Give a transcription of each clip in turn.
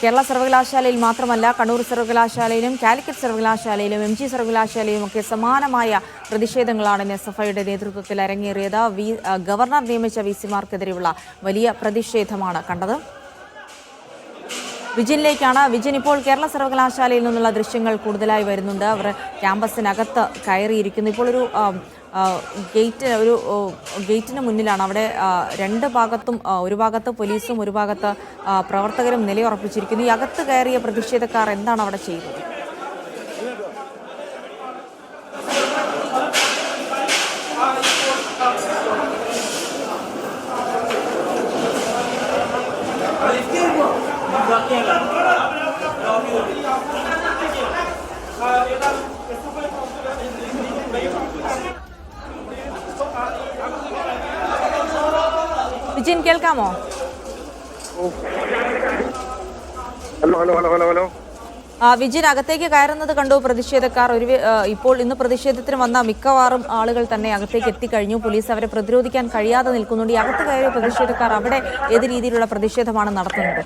കേരള സർവകലാശാലയിൽ മാത്രമല്ല കണ്ണൂർ സർവകലാശാലയിലും കാലിക്കറ്റ് സർവകലാശാലയിലും എം ജി സർവകലാശാലയിലും ഒക്കെ സമാനമായ പ്രതിഷേധങ്ങളാണ് ഐയുടെ നേതൃത്വത്തിൽ അരങ്ങേറിയത്. വി ഗവർണർ നിയമിച്ച വി സിമാർക്കെതിരെയുള്ള വലിയ പ്രതിഷേധമാണ് കണ്ടത്. വിജിനിലേക്കാണ് വിജിൻ ഇപ്പോൾ കേരള സർവകലാശാലയിൽ നിന്നുള്ള ദൃശ്യങ്ങൾ കൂടുതലായി വരുന്നുണ്ട്. അവർ ക്യാമ്പസിനകത്ത് കയറിയിരിക്കുന്നു. ഇപ്പോൾ ഒരു ഗേറ്റ് ഒരു ഗേറ്റിന് മുന്നിലാണ്. അവിടെ രണ്ട് ഭാഗത്തും ഒരു ഭാഗത്ത് പോലീസും ഒരു ഭാഗത്ത് പ്രവർത്തകരും നിലയുറപ്പിച്ചിരിക്കുന്നു. ഈ അകത്ത് കയറിയ പ്രതിഷേധക്കാർ എന്താണ് അവിടെ ചെയ്യുന്നത് വിജിൻ കേൾക്കാമോ? Hello hello hello hello hello. ആ, വിജിൻ അകത്തേക്ക് കയറുന്നത് കണ്ടു പ്രതിഷേധക്കാർ. ഒരു ഇപ്പോൾ ഇന്ന് പ്രതിഷേധത്തിന് വന്ന മിക്കവാറും ആളുകൾ തന്നെ അകത്തേക്ക് എത്തിക്കഴിഞ്ഞു. പോലീസ് അവരെ പ്രതിരോധിക്കാൻ കഴിയാതെ നിൽക്കുന്നുണ്ട്. ഈ അകത്ത് കയറിയ പ്രതിഷേധക്കാർ അവിടെ ഏത് രീതിയിലുള്ള പ്രതിഷേധമാണ് നടത്തുന്നത്?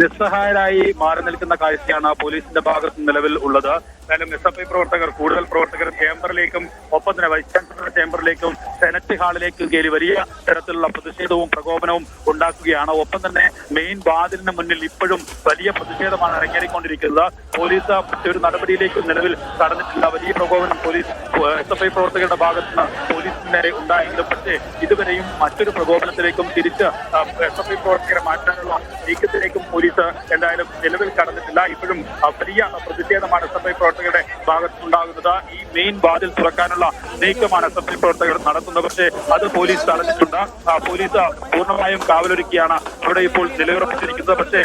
നിസ്സഹായരായി മാറി നിൽക്കുന്ന കാഴ്ചയാണ് പോലീസിന്റെ ഭാഗത്ത് നിലവിൽ ഉള്ളത്. എന്തായാലും എസ് എഫ് ഐ പ്രവർത്തകർ കൂടുതൽ പ്രവർത്തകർ ചേംബറിലേക്കും ഒപ്പം തന്നെ വൈസ് ചാൻസലർ ചേംബറിലേക്കും സെനറ്റ് ഹാളിലേക്കും കയറി വലിയ തരത്തിലുള്ള പ്രതിഷേധവും പ്രകോപനവും ഉണ്ടാക്കുകയാണ്. ഒപ്പം തന്നെ മെയിൻ വാതിലിന് മുന്നിൽ ഇപ്പോഴും വലിയ പ്രതിഷേധമാണ് അരങ്ങേറിക്കൊണ്ടിരിക്കുന്നത്. പോലീസ് മറ്റൊരു നടപടിയിലേക്കും നിലവിൽ കടന്നിട്ടില്ല. വലിയ പ്രകോപനം പോലീസ് എസ് എഫ് ഐ പ്രവർത്തകരുടെ ഭാഗത്ത് നിന്ന് പോലീസിന് ഉണ്ടായെങ്കിലും പക്ഷേ ഇതുവരെയും മറ്റൊരു പ്രകോപനത്തിലേക്കും തിരിച്ച് എസ് എഫ് ഐ പ്രവർത്തകരെ മാറ്റാനുള്ള നീക്കത്തിലേക്കും പോലീസ് എന്തായാലും നിലവിൽ കടന്നിട്ടില്ല. ഇപ്പോഴും വലിയ പ്രതിഷേധമാണ് എസ് എഫ് ഐ പ്രവർത്തകരുടെ ഭാഗത്തുണ്ടാകുന്നത് ഈ മെയിൻ വാതിൽ തുറക്കാനുള്ള നീക്കമാണ് എസ് എഫ് പ്രവർത്തകർ നടത്തുന്നത്. പക്ഷേ അത് പോലീസ് തടഞ്ഞിട്ടുണ്ട്. പോലീസ് പൂർണമായും കാവലൊരുക്കിയാണ് അവിടെ ഇപ്പോൾ നിലയുറപ്പിച്ചിരിക്കുന്നത്. പക്ഷേ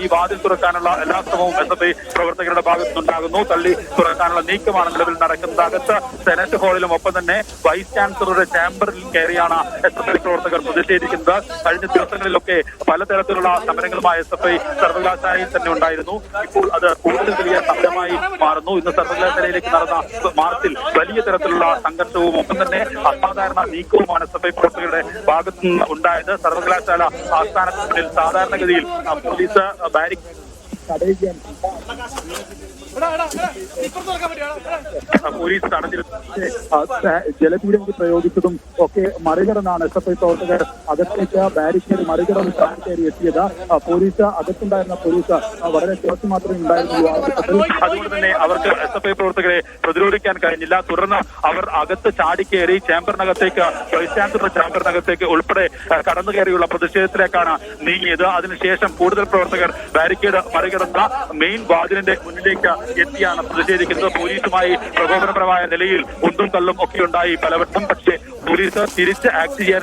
ഈ വാതിൽ തുറക്കാനുള്ള എല്ലാ ശ്രമവും എസ് എഫ് ഐ പ്രവർത്തകരുടെ ഭാഗത്തുനിന്നുണ്ടാകുന്നു തള്ളി തുറക്കാനുള്ള നീക്കമാണ് നിലവിൽ നടക്കുന്നത്. അകത്ത് സെനറ്റ് ഹാളിലും ഒപ്പം തന്നെ വൈസ് ചാൻസലറുടെ ചാമ്പറിൽ കയറിയാണ് എസ് എഫ് ഐ പ്രവർത്തകർ പ്രതിഷേധിക്കുന്നത്. കഴിഞ്ഞ ദിവസങ്ങളിലൊക്കെ പലതരത്തിലുള്ള സമരങ്ങളുമായി എസ് എഫ് ഐ സർവകലാശാലയിൽ തന്നെ ഉണ്ടായിരുന്നു. ഇപ്പോൾ അത് കൂടുതൽ വലിയ സമരമായി മാറുന്നു. ഇന്ന് സർവകലാശാലയിലേക്ക് നടന്ന മാർച്ചിൽ വലിയ തരത്തിലുള്ള സംഘർഷവും ഒപ്പം തന്നെ അസാധാരണ നീക്കവുമാണ് എസ് എഫ് ഐ പ്രവർത്തകരുടെ ഭാഗത്തു നിന്ന് ഉണ്ടായത് സർവകലാശാല ആസ്ഥാനത്തിന് മുന്നിൽ സാധാരണഗതിയിൽ പോലീസ് ബാരിക് തടയുകയാണ് പോലീസ് ജലപീരങ്കി പ്രയോഗിച്ചതും ഒക്കെ മറികടന്നാണ് എസ് എഫ് ഐ പ്രവർത്തകർ അകത്തേക്ക് ബാരിക്കേഡ് മറികടന്ന് കയറി എത്തിയത്. പോലീസ് അകത്തുണ്ടായിരുന്ന പോലീസ് വളരെ കുറച്ച് മാത്രമേ ഉണ്ടായിരുന്നുള്ളൂ. അതുകൊണ്ട് തന്നെ അവർക്ക് എസ് എഫ് ഐ പ്രവർത്തകരെ പ്രതിരോധിക്കാൻ കഴിഞ്ഞില്ല. തുടർന്ന് അവർ അകത്ത് ചാടിക്കേറി ചേംബറിനകത്തേക്ക് വൈസ് ചാൻസലർ ചേംബറിനകത്തേക്ക് ഉൾപ്പെടെ കടന്നു കയറിയുള്ള പ്രതിഷേധത്തിലേക്കാണ് നീങ്ങിയത്. അതിനുശേഷം കൂടുതൽ പ്രവർത്തകർ ബാരിക്കേഡ് മറികടന്ന മെയിൻ വാതിലിന്റെ മുന്നിലേക്ക് എത്തിയാണ് പ്രതിഷേധിക്കുന്നത്. പോലീസുമായി പ്രകോപനപരമായ നിലയിൽ ഒന്നും തള്ളും ഒക്കെ ഉണ്ടായി. പലവട്ടം പക്ഷേ പോലീസ് തിരിച്ച് ആക്ട് ചെയ്യാൻ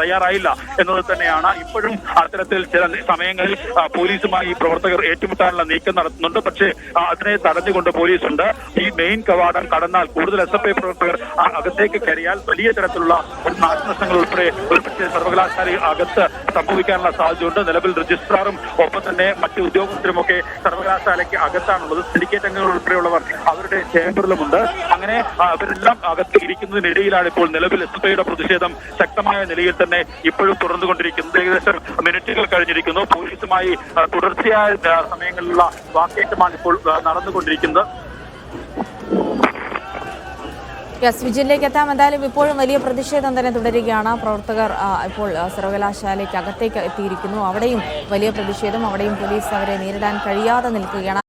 തയ്യാറായില്ല എന്നത് തന്നെയാണ് ഇപ്പോഴും അത്തരത്തിൽ ചില സമയങ്ങളിൽ പോലീസുമായി പ്രവർത്തകർ ഏറ്റുമുട്ടാനുള്ള നീക്കം നടത്തുന്നുണ്ട്. പക്ഷേ അതിനെ തടഞ്ഞുകൊണ്ട് പോലീസുണ്ട്. ഈ മെയിൻ കവാടം കടന്നാൽ കൂടുതൽ എസ് എഫ് ഐ പ്രവർത്തകർ അകത്തേക്ക് കയറിയാൽ വലിയ തരത്തിലുള്ള ഒരു നാശനഷ്ടങ്ങൾ ഉൾപ്പെടെ ഒരുപക്ഷെ സർവകലാശാല അകത്ത് സംഭവിക്കാനുള്ള സാധ്യതയുണ്ട്. നിലവിൽ രജിസ്ട്രാറും ഒപ്പം തന്നെ മറ്റ് ഉദ്യോഗസ്ഥരുമൊക്കെ സർവകലാശാലയ്ക്ക് അകത്താണുള്ളത്. സിൻഡിക്കേറ്റ് അംഗങ്ങൾ ഉൾപ്പെടെയുള്ളവർ അവരുടെ ചേംബറിലുമുണ്ട്. അങ്ങനെ അവരെല്ലാം അകത്ത് ഇരിക്കുന്നതിനിടയിലാണ് ഇപ്പോൾ നിലവിൽ എസ് എഫ് ഐയുടെ പ്രതിഷേധം ശക്തമായ നിലയിൽ തന്നെ ഇപ്പോഴും തുടർന്നുകൊണ്ടിരിക്കുന്നത് ഏകദേശം മിനിറ്റുകൾ കഴിഞ്ഞിരിക്കുന്നു. പോലീസുമായി തുടർച്ചയായ സമയങ്ങളിലുള്ള വാക്കേറ്റമാണ് ഇപ്പോൾ നടന്നുകൊണ്ടിരിക്കുന്നത്. യെസ് വിജിലേക്ക് എത്താം. എന്തായാലും ഇപ്പോഴും വലിയ പ്രതിഷേധം തന്നെ തുടരുകയാണ്. പ്രവർത്തകർ ഇപ്പോൾ സർവകലാശാലയ്ക്ക് അകത്തേക്ക് എത്തിയിരിക്കുന്നു. അവിടെയും വലിയ പ്രതിഷേധം. അവിടെയും പോലീസ് അവരെ നേരിടാൻ കഴിയാതെ നിൽക്കുകയാണ്.